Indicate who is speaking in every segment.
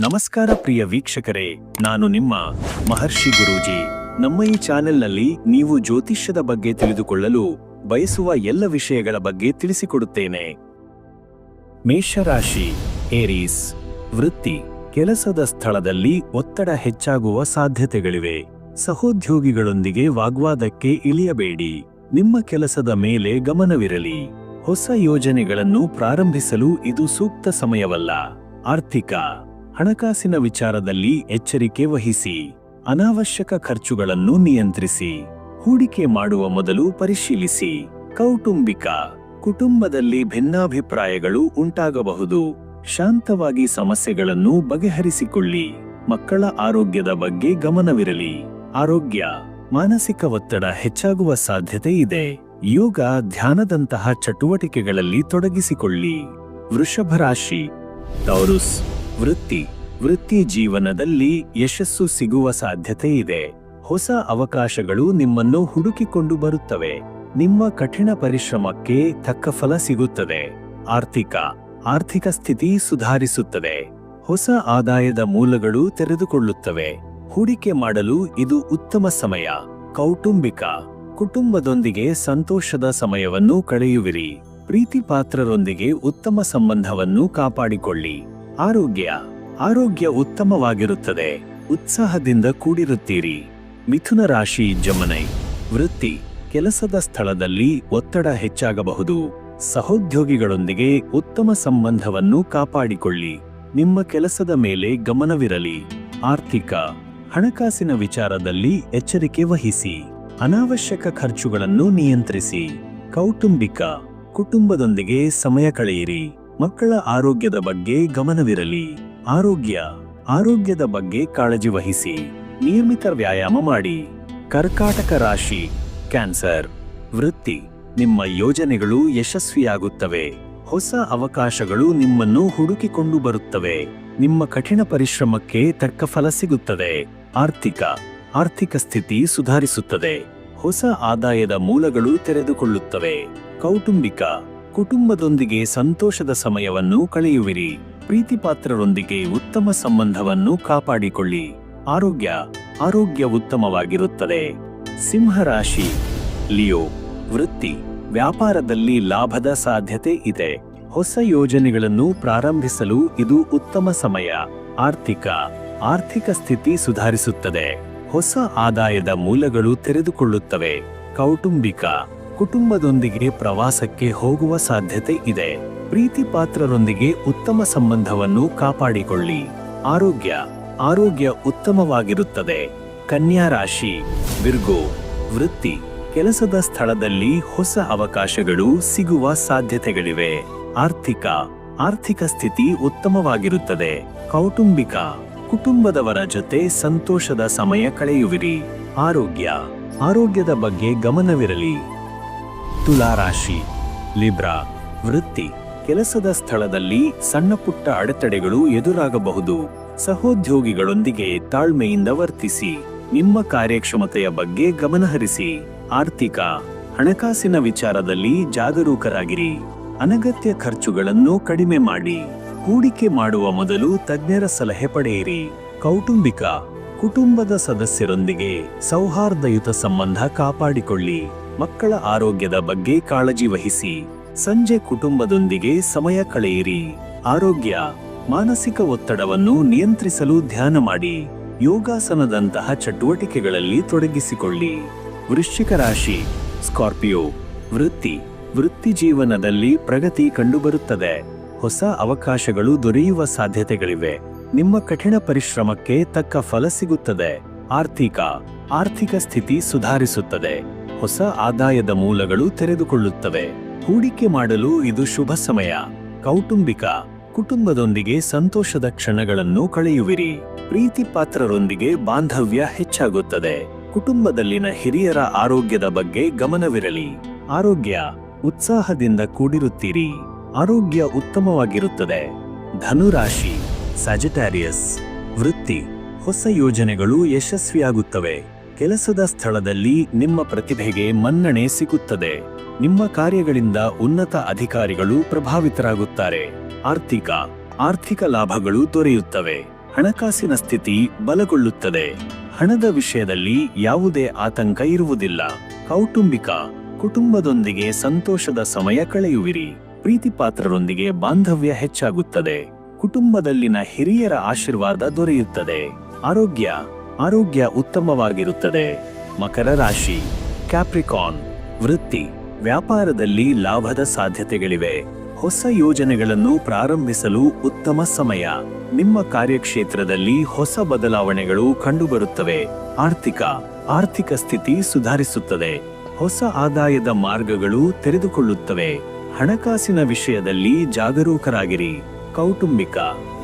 Speaker 1: ನಮಸ್ಕಾರ ಪ್ರಿಯ ವೀಕ್ಷಕರೇ, ನಾನು ನಿಮ್ಮ ಮಹರ್ಷಿ ಗುರೂಜಿ. ನಮ್ಮ ಈ ಚಾನೆಲ್ನಲ್ಲಿ ನೀವು ಜ್ಯೋತಿಷ್ಯದ ಬಗ್ಗೆ ತಿಳಿದುಕೊಳ್ಳಲು ಬಯಸುವ ಎಲ್ಲ ವಿಷಯಗಳ ಬಗ್ಗೆ ತಿಳಿಸಿಕೊಡುತ್ತೇನೆ. ಮೇಷರಾಶಿ, ಏರೀಸ್, ವೃತ್ತಿ, ಕೆಲಸದ ಸ್ಥಳದಲ್ಲಿ ಒತ್ತಡ ಹೆಚ್ಚಾಗುವ ಸಾಧ್ಯತೆಗಳಿವೆ. ಸಹೋದ್ಯೋಗಿಗಳೊಂದಿಗೆ ವಾಗ್ವಾದಕ್ಕೆ ಇಳಿಯಬೇಡಿ. ನಿಮ್ಮ ಕೆಲಸದ ಮೇಲೆ ಗಮನವಿರಲಿ. ಹೊಸ ಯೋಜನೆಗಳನ್ನು ಪ್ರಾರಂಭಿಸಲು ಇದು ಸೂಕ್ತ ಸಮಯವಲ್ಲ. ಆರ್ಥಿಕ ಹಣಕಾಸಿನ ವಿಚಾರದಲ್ಲಿ ಎಚ್ಚರಿಕೆ ವಹಿಸಿ, ಅನಾವಶ್ಯಕ ಖರ್ಚುಗಳನ್ನು ನಿಯಂತ್ರಿಸಿ, ಹೂಡಿಕೆ ಮಾಡುವ ಮೊದಲು ಪರಿಶೀಲಿಸಿ, ಕೌಟುಂಬಿಕ, ಕುಟುಂಬದಲ್ಲಿ ಭಿನ್ನಾಭಿಪ್ರಾಯಗಳು ಉಂಟಾಗಬಹುದು, ಶಾಂತವಾಗಿ ಸಮಸ್ಯೆಗಳನ್ನು ಬಗೆಹರಿಸಿಕೊಳ್ಳಿ, ಮಕ್ಕಳ ಆರೋಗ್ಯದ ಬಗ್ಗೆ ಗಮನವಿರಲಿ, ಆರೋಗ್ಯ, ಮಾನಸಿಕ ಒತ್ತಡ ಹೆಚ್ಚಾಗುವ ಸಾಧ್ಯತೆ ಇದೆ, ಯೋಗ ಧ್ಯಾನದಂತಹ ಚಟುವಟಿಕೆಗಳಲ್ಲಿ ತೊಡಗಿಸಿಕೊಳ್ಳಿ. ವೃಷಭ ರಾಶಿ ಟೌರುಸ್ ವೃತ್ತಿ. ವೃತ್ತಿ ಜೀವನದಲ್ಲಿ ಯಶಸ್ಸು ಸಿಗುವ ಸಾಧ್ಯತೆ ಇದೆ. ಹೊಸ ಅವಕಾಶಗಳು ನಿಮ್ಮನ್ನು ಹುಡುಕಿಕೊಂಡು ಬರುತ್ತವೆ. ನಿಮ್ಮ ಕಠಿಣ ಪರಿಶ್ರಮಕ್ಕೆ ತಕ್ಕ ಫಲ ಸಿಗುತ್ತದೆ. ಆರ್ಥಿಕ ಆರ್ಥಿಕ ಸ್ಥಿತಿ ಸುಧಾರಿಸುತ್ತದೆ. ಹೊಸ ಆದಾಯದ ಮೂಲಗಳು ತೆರೆದುಕೊಳ್ಳುತ್ತವೆ. ಹೂಡಿಕೆ ಮಾಡಲು ಇದು ಉತ್ತಮ ಸಮಯ. ಕೌಟುಂಬಿಕ, ಕುಟುಂಬದೊಂದಿಗೆ ಸಂತೋಷದ ಸಮಯವನ್ನು ಕಳೆಯುವಿರಿ. ಪ್ರೀತಿ ಪಾತ್ರರೊಂದಿಗೆ ಉತ್ತಮ ಸಂಬಂಧವನ್ನು ಕಾಪಾಡಿಕೊಳ್ಳಿ. ಆರೋಗ್ಯ ಆರೋಗ್ಯ ಉತ್ತಮವಾಗಿರುತ್ತದೆ. ಉತ್ಸಾಹದಿಂದ ಕೂಡಿರುತ್ತೀರಿ. ಮಿಥುನ ರಾಶಿ ಜಮನೈ. ವೃತ್ತಿ, ಕೆಲಸದ ಸ್ಥಳದಲ್ಲಿ ಒತ್ತಡ ಹೆಚ್ಚಾಗಬಹುದು. ಸಹೋದ್ಯೋಗಿಗಳೊಂದಿಗೆ ಉತ್ತಮ ಸಂಬಂಧವನ್ನು ಕಾಪಾಡಿಕೊಳ್ಳಿ. ನಿಮ್ಮ ಕೆಲಸದ ಮೇಲೆ ಗಮನವಿರಲಿ. ಆರ್ಥಿಕ, ಹಣಕಾಸಿನ ವಿಚಾರದಲ್ಲಿ ಎಚ್ಚರಿಕೆ ವಹಿಸಿ. ಅನಾವಶ್ಯಕ ಖರ್ಚುಗಳನ್ನು ನಿಯಂತ್ರಿಸಿ. ಕೌಟುಂಬಿಕ, ಕುಟುಂಬದೊಂದಿಗೆ ಸಮಯ ಕಳೆಯಿರಿ. ಮಕ್ಕಳ ಆರೋಗ್ಯದ ಬಗ್ಗೆ ಗಮನವಿರಲಿ. ಆರೋಗ್ಯ, ಆರೋಗ್ಯದ ಬಗ್ಗೆ ಕಾಳಜಿ ವಹಿಸಿ. ನಿಯಮಿತ ವ್ಯಾಯಾಮ ಮಾಡಿ. ಕರ್ಕಾಟಕ ರಾಶಿ, ಕ್ಯಾನ್ಸರ್. ವೃತ್ತಿ, ನಿಮ್ಮ ಯೋಜನೆಗಳು ಯಶಸ್ವಿಯಾಗುತ್ತವೆ. ಹೊಸ ಅವಕಾಶಗಳು ನಿಮ್ಮನ್ನು ಹುಡುಕಿಕೊಂಡು ಬರುತ್ತವೆ. ನಿಮ್ಮ ಕಠಿಣ ಪರಿಶ್ರಮಕ್ಕೆ ತಕ್ಕ ಫಲ ಸಿಗುತ್ತದೆ. ಆರ್ಥಿಕ ಆರ್ಥಿಕ ಸ್ಥಿತಿ ಸುಧಾರಿಸುತ್ತದೆ. ಹೊಸ ಆದಾಯದ ಮೂಲಗಳು ತೆರೆದುಕೊಳ್ಳುತ್ತವೆ. ಕೌಟುಂಬಿಕ ಕುಟುಂಬದೊಂದಿಗೆ ಸಂತೋಷದ ಸಮಯವನ್ನು ಕಳೆಯುವಿರಿ. ಪ್ರೀತಿಪಾತ್ರರೊಂದಿಗೆ ಉತ್ತಮ ಸಂಬಂಧವನ್ನು ಕಾಪಾಡಿಕೊಳ್ಳಿ. ಆರೋಗ್ಯ ಆರೋಗ್ಯ ಉತ್ತಮವಾಗಿರುತ್ತದೆ. ಸಿಂಹರಾಶಿ, ಲಿಯೋ, ವೃತ್ತಿ, ವ್ಯಾಪಾರದಲ್ಲಿ ಲಾಭದ ಸಾಧ್ಯತೆ ಇದೆ. ಹೊಸ ಯೋಜನೆಗಳನ್ನು ಪ್ರಾರಂಭಿಸಲು ಇದು ಉತ್ತಮ ಸಮಯ. ಆರ್ಥಿಕ ಆರ್ಥಿಕ ಸ್ಥಿತಿ ಸುಧಾರಿಸುತ್ತದೆ. ಹೊಸ ಆದಾಯದ ಮೂಲಗಳು ತೆರೆದುಕೊಳ್ಳುತ್ತವೆ. ಕೌಟುಂಬಿಕ ಕುಟುಂಬದೊಂದಿಗೆ ಪ್ರವಾಸಕ್ಕೆ ಹೋಗುವ ಸಾಧ್ಯತೆ ಇದೆ. ಪ್ರೀತಿ ಪಾತ್ರರೊಂದಿಗೆ ಉತ್ತಮ ಸಂಬಂಧವನ್ನು ಕಾಪಾಡಿಕೊಳ್ಳಿ. ಆರೋಗ್ಯ ಆರೋಗ್ಯ ಉತ್ತಮವಾಗಿರುತ್ತದೆ. ಕನ್ಯಾ ರಾಶಿ, ವಿರ್ಗೋ, ವೃತ್ತಿ, ಕೆಲಸದ ಸ್ಥಳದಲ್ಲಿ ಹೊಸ ಅವಕಾಶಗಳು ಸಿಗುವ ಸಾಧ್ಯತೆಗಳಿವೆ. ಆರ್ಥಿಕ ಆರ್ಥಿಕ ಸ್ಥಿತಿ ಉತ್ತಮವಾಗಿರುತ್ತದೆ. ಕೌಟುಂಬಿಕ, ಕುಟುಂಬದವರ ಜೊತೆ ಸಂತೋಷದ ಸಮಯ ಕಳೆಯುವಿರಿ. ಆರೋಗ್ಯ, ಆರೋಗ್ಯದ ಬಗ್ಗೆ ಗಮನವಿರಲಿ. ತುಲಾರಾಶಿ, ಲಿಬ್ರಾ, ವೃತ್ತಿ, ಕೆಲಸದ ಸ್ಥಳದಲ್ಲಿ ಸಣ್ಣ ಪುಟ್ಟ ಅಡೆತಡೆಗಳು ಎದುರಾಗಬಹುದು. ಸಹೋದ್ಯೋಗಿಗಳೊಂದಿಗೆ ತಾಳ್ಮೆಯಿಂದ ವರ್ತಿಸಿ, ನಿಮ್ಮ ಕಾರ್ಯಕ್ಷಮತೆಯ ಬಗ್ಗೆ ಗಮನಹರಿಸಿ, ಆರ್ಥಿಕ, ಹಣಕಾಸಿನ ವಿಚಾರದಲ್ಲಿ ಜಾಗರೂಕರಾಗಿರಿ. ಅನಗತ್ಯ ಖರ್ಚುಗಳನ್ನು ಕಡಿಮೆ ಮಾಡಿ, ಹೂಡಿಕೆ ಮಾಡುವ ಮೊದಲು ತಜ್ಞರ ಸಲಹೆ ಪಡೆಯಿರಿ. ಕೌಟುಂಬಿಕ, ಕುಟುಂಬದ ಸದಸ್ಯರೊಂದಿಗೆ ಸೌಹಾರ್ದಯುತ ಸಂಬಂಧ ಕಾಪಾಡಿಕೊಳ್ಳಿ. ಮಕ್ಕಳ ಆರೋಗ್ಯದ ಬಗ್ಗೆ ಕಾಳಜಿ ವಹಿಸಿ. ಸಂಜೆ ಕುಟುಂಬದೊಂದಿಗೆ ಸಮಯ ಕಳೆಯಿರಿ. ಆರೋಗ್ಯ, ಮಾನಸಿಕ ಒತ್ತಡವನ್ನು ನಿಯಂತ್ರಿಸಲು ಧ್ಯಾನ ಮಾಡಿ. ಯೋಗಾಸನದಂತಹ ಚಟುವಟಿಕೆಗಳಲ್ಲಿ ತೊಡಗಿಸಿಕೊಳ್ಳಿ. ವೃಶ್ಚಿಕ ರಾಶಿ, ಸ್ಕಾರ್ಪಿಯೋ, ವೃತ್ತಿ ವೃತ್ತಿ ಜೀವನದಲ್ಲಿ ಪ್ರಗತಿ ಕಂಡುಬರುತ್ತದೆ. ಹೊಸ ಅವಕಾಶಗಳು ದೊರೆಯುವ ಸಾಧ್ಯತೆಗಳಿವೆ. ನಿಮ್ಮ ಕಠಿಣ ಪರಿಶ್ರಮಕ್ಕೆ ತಕ್ಕ ಫಲ ಸಿಗುತ್ತದೆ. ಆರ್ಥಿಕ ಆರ್ಥಿಕ ಸ್ಥಿತಿ ಸುಧಾರಿಸುತ್ತದೆ. ಹೊಸ ಆದಾಯದ ಮೂಲಗಳು ತೆರೆದುಕೊಳ್ಳುತ್ತವೆ. ಹೂಡಿಕೆ ಮಾಡಲು ಇದು ಶುಭ ಸಮಯ. ಕೌಟುಂಬಿಕ, ಕುಟುಂಬದೊಂದಿಗೆ ಸಂತೋಷದ ಕ್ಷಣಗಳನ್ನು ಕಳೆಯುವಿರಿ. ಪ್ರೀತಿ ಪಾತ್ರರೊಂದಿಗೆ ಬಾಂಧವ್ಯ ಹೆಚ್ಚಾಗುತ್ತದೆ. ಕುಟುಂಬದಲ್ಲಿನ ಹಿರಿಯರ ಆರೋಗ್ಯದ ಬಗ್ಗೆ ಗಮನವಿರಲಿ. ಆರೋಗ್ಯ, ಉತ್ಸಾಹದಿಂದ ಕೂಡಿರುತ್ತೀರಿ. ಆರೋಗ್ಯ ಉತ್ತಮವಾಗಿರುತ್ತದೆ. ಧನುರಾಶಿ ಸ್ಯಾಜಿಟಾರಿಯಸ್ ವೃತ್ತಿ, ಹೊಸ ಯೋಜನೆಗಳು ಯಶಸ್ವಿಯಾಗುತ್ತವೆ. ಕೆಲಸದ ಸ್ಥಳದಲ್ಲಿ ನಿಮ್ಮ ಪ್ರತಿಭೆಗೆ ಮನ್ನಣೆ ಸಿಗುತ್ತದೆ. ನಿಮ್ಮ ಕಾರ್ಯಗಳಿಂದ ಉನ್ನತ ಅಧಿಕಾರಿಗಳು ಪ್ರಭಾವಿತರಾಗುತ್ತಾರೆ. ಆರ್ಥಿಕ ಆರ್ಥಿಕ ಲಾಭಗಳು ದೊರೆಯುತ್ತವೆ. ಹಣಕಾಸಿನ ಸ್ಥಿತಿ ಬಲಗೊಳ್ಳುತ್ತದೆ. ಹಣದ ವಿಷಯದಲ್ಲಿ ಯಾವುದೇ ಆತಂಕ ಇರುವುದಿಲ್ಲ. ಕೌಟುಂಬಿಕ, ಕುಟುಂಬದೊಂದಿಗೆ ಸಂತೋಷದ ಸಮಯ ಕಳೆಯುವಿರಿ. ಪ್ರೀತಿಪಾತ್ರರೊಂದಿಗೆ ಬಾಂಧವ್ಯ ಹೆಚ್ಚಾಗುತ್ತದೆ. ಕುಟುಂಬದಲ್ಲಿನ ಹಿರಿಯರ ಆಶೀರ್ವಾದ ದೊರೆಯುತ್ತದೆ. ಆರೋಗ್ಯ ಆರೋಗ್ಯ ಉತ್ತಮವಾಗಿರುತ್ತದೆ. ಮಕರ ರಾಶಿ ಕ್ಯಾಪ್ರಿಕಾನ್ ವೃತ್ತಿ, ವ್ಯಾಪಾರದಲ್ಲಿ ಲಾಭದ ಸಾಧ್ಯತೆಗಳಿವೆ. ಹೊಸ ಯೋಜನೆಗಳನ್ನು ಪ್ರಾರಂಭಿಸಲು ಉತ್ತಮ ಸಮಯ. ನಿಮ್ಮ ಕಾರ್ಯಕ್ಷೇತ್ರದಲ್ಲಿ ಹೊಸ ಬದಲಾವಣೆಗಳು ಕಂಡುಬರುತ್ತವೆ. ಆರ್ಥಿಕ ಆರ್ಥಿಕ ಸ್ಥಿತಿ ಸುಧಾರಿಸುತ್ತದೆ. ಹೊಸ ಆದಾಯದ ಮಾರ್ಗಗಳು ತೆರೆದುಕೊಳ್ಳುತ್ತವೆ. ಹಣಕಾಸಿನ ವಿಷಯದಲ್ಲಿ ಜಾಗರೂಕರಾಗಿರಿ. ಕೌಟುಂಬಿಕ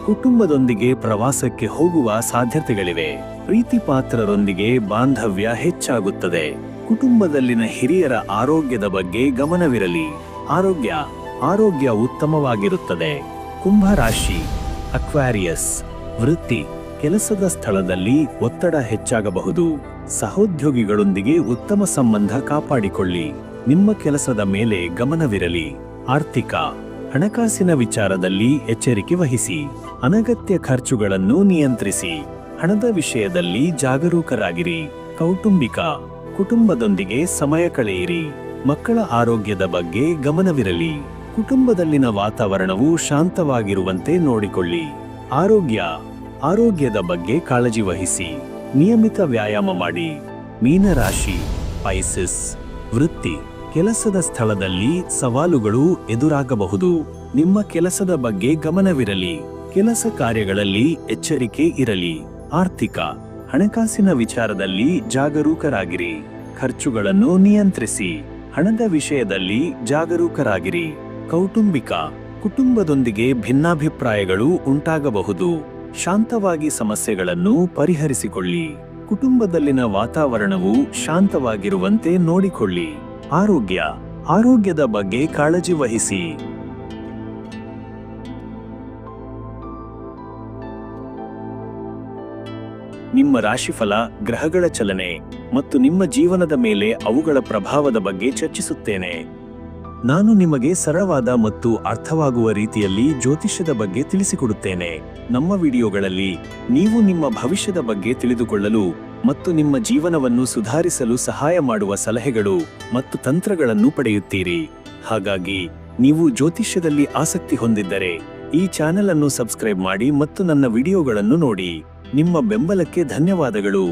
Speaker 1: ಕುಟುಂಬದೊಂದಿಗೆ ಪ್ರವಾಸಕ್ಕೆ ಹೋಗುವ ಸಾಧ್ಯತೆಗಳಿವೆ. ಪ್ರೀತಿಪಾತ್ರರೊಂದಿಗೆ ಬಾಂಧವ್ಯ ಹೆಚ್ಚಾಗುತ್ತದೆ. ಕುಟುಂಬದಲ್ಲಿನ ಹಿರಿಯರ ಆರೋಗ್ಯದ ಬಗ್ಗೆ ಗಮನವಿರಲಿ. ಆರೋಗ್ಯ ಆರೋಗ್ಯ ಉತ್ತಮವಾಗಿರುತ್ತದೆ. ಕುಂಭರಾಶಿ ಅಕ್ವಾರಿಯಸ್, ವೃತ್ತಿ, ಕೆಲಸದ ಸ್ಥಳದಲ್ಲಿ ಒತ್ತಡ ಹೆಚ್ಚಾಗಬಹುದು. ಸಹೋದ್ಯೋಗಿಗಳೊಂದಿಗೆ ಉತ್ತಮ ಸಂಬಂಧ ಕಾಪಾಡಿಕೊಳ್ಳಿ. ನಿಮ್ಮ ಕೆಲಸದ ಮೇಲೆ ಗಮನವಿರಲಿ. ಆರ್ಥಿಕ ಹಣಕಾಸಿನ ವಿಚಾರದಲ್ಲಿ ಎಚ್ಚರಿಕೆ ವಹಿಸಿ, ಅನಗತ್ಯ ಖರ್ಚುಗಳನ್ನು ನಿಯಂತ್ರಿಸಿ, ಹಣದ ವಿಷಯದಲ್ಲಿ ಜಾಗರೂಕರಾಗಿರಿ. ಕೌಟುಂಬಿಕ, ಕುಟುಂಬದೊಂದಿಗೆ ಸಮಯ ಕಳೆಯಿರಿ. ಮಕ್ಕಳ ಆರೋಗ್ಯದ ಬಗ್ಗೆ ಗಮನವಿರಲಿ. ಕುಟುಂಬದಲ್ಲಿನ ವಾತಾವರಣವು ಶಾಂತವಾಗಿರುವಂತೆ ನೋಡಿಕೊಳ್ಳಿ. ಆರೋಗ್ಯ, ಆರೋಗ್ಯದ ಬಗ್ಗೆ ಕಾಳಜಿ ವಹಿಸಿ, ನಿಯಮಿತ ವ್ಯಾಯಾಮ ಮಾಡಿ. ಮೀನರಾಶಿ ಪೈಸಿಸ್ ವೃತ್ತಿ. ಕೆಲಸದ ಸ್ಥಳದಲ್ಲಿ ಸವಾಲುಗಳು ಎದುರಾಗಬಹುದು. ನಿಮ್ಮ ಕೆಲಸದ ಬಗ್ಗೆ ಗಮನವಿರಲಿ. ಕೆಲಸ ಕಾರ್ಯಗಳಲ್ಲಿ ಎಚ್ಚರಿಕೆ ಇರಲಿ. ಆರ್ಥಿಕ, ಹಣಕಾಸಿನ ವಿಚಾರದಲ್ಲಿ ಜಾಗರೂಕರಾಗಿರಿ. ಖರ್ಚುಗಳನ್ನು ನಿಯಂತ್ರಿಸಿ. ಹಣದ ವಿಷಯದಲ್ಲಿ ಜಾಗರೂಕರಾಗಿರಿ. ಕೌಟುಂಬಿಕ, ಕುಟುಂಬದೊಂದಿಗೆ ಭಿನ್ನಾಭಿಪ್ರಾಯಗಳು ಉಂಟಾಗಬಹುದು. ಶಾಂತವಾಗಿ ಸಮಸ್ಯೆಗಳನ್ನು ಪರಿಹರಿಸಿಕೊಳ್ಳಿ. ಕುಟುಂಬದಲ್ಲಿನ ವಾತಾವರಣವು ಶಾಂತವಾಗಿರುವಂತೆ ನೋಡಿಕೊಳ್ಳಿ. ಆರೋಗ್ಯ, ಆರೋಗ್ಯದ ಬಗ್ಗೆ ಕಾಳಜಿ ವಹಿಸಿ. ನಿಮ್ಮ ರಾಶಿಫಲ ಗ್ರಹಗಳ ಚಲನೆ ಮತ್ತು ನಿಮ್ಮ ಜೀವನದ ಮೇಲೆ ಅವುಗಳ ಪ್ರಭಾವದ ಬಗ್ಗೆ ಚರ್ಚಿಸುತ್ತೇನೆ. ನಾನು ನಿಮಗೆ ಸರಳವಾದ ಮತ್ತು ಅರ್ಥವಾಗುವ ರೀತಿಯಲ್ಲಿ ಜ್ಯೋತಿಷ್ಯದ ಬಗ್ಗೆ ತಿಳಿಸಿಕೊಡುತ್ತೇನೆ. ನಮ್ಮ ವಿಡಿಯೋಗಳಲ್ಲಿ ನೀವು ನಿಮ್ಮ ಭವಿಷ್ಯದ ಬಗ್ಗೆ ತಿಳಿದುಕೊಳ್ಳಲು ಮತ್ತು ನಿಮ್ಮ ಜೀವನವನ್ನು ಸುಧಾರಿಸಲು ಸಹಾಯ ಮಾಡುವ ಸಲಹೆಗಳು ಮತ್ತು ತಂತ್ರಗಳನ್ನು ಪಡೆಯುತ್ತೀರಿ. ಹಾಗಾಗಿ, ನೀವು ಜ್ಯೋತಿಷ್ಯದಲ್ಲಿ ಆಸಕ್ತಿ ಹೊಂದಿದ್ದರೆ, ಈ ಚಾನೆಲ್ ಅನ್ನು ಸಬ್ಸ್ಕ್ರೈಬ್ ಮಾಡಿ ಮತ್ತು ನನ್ನ ವಿಡಿಯೋಗಳನ್ನು ನೋಡಿ. ನಿಮ್ಮ ಬೆಂಬಲಕ್ಕೆ ಧನ್ಯವಾದಗಳು.